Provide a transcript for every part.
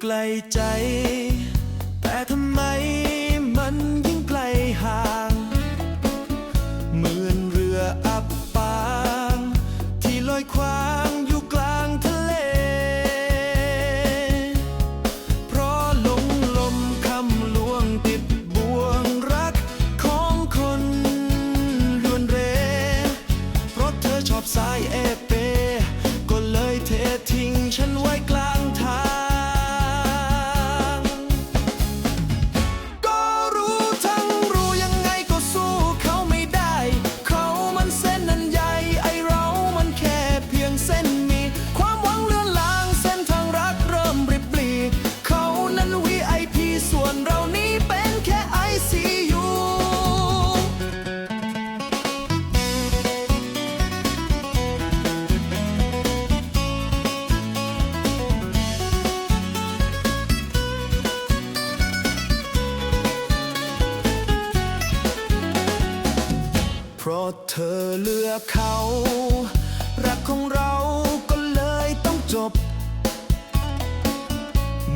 ไกลใจ แต่ทำไมมันยิ่งไกลห่างเหมือนเรืออับปาง ที่ลอยควางอยู่กลางทะเล เพราะหลงลมคำลวงติดบ่วงรักของคนลวนเร เพราะเธอชอบสายเอเป เธอเลือกเขา รักของเราก็เลยต้องจบ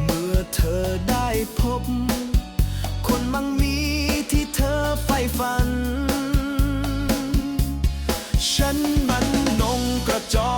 เมื่อเธอได้พบ คนมั่งมีที่เธอใฝ่ฝัน ฉันมันนงกระจอก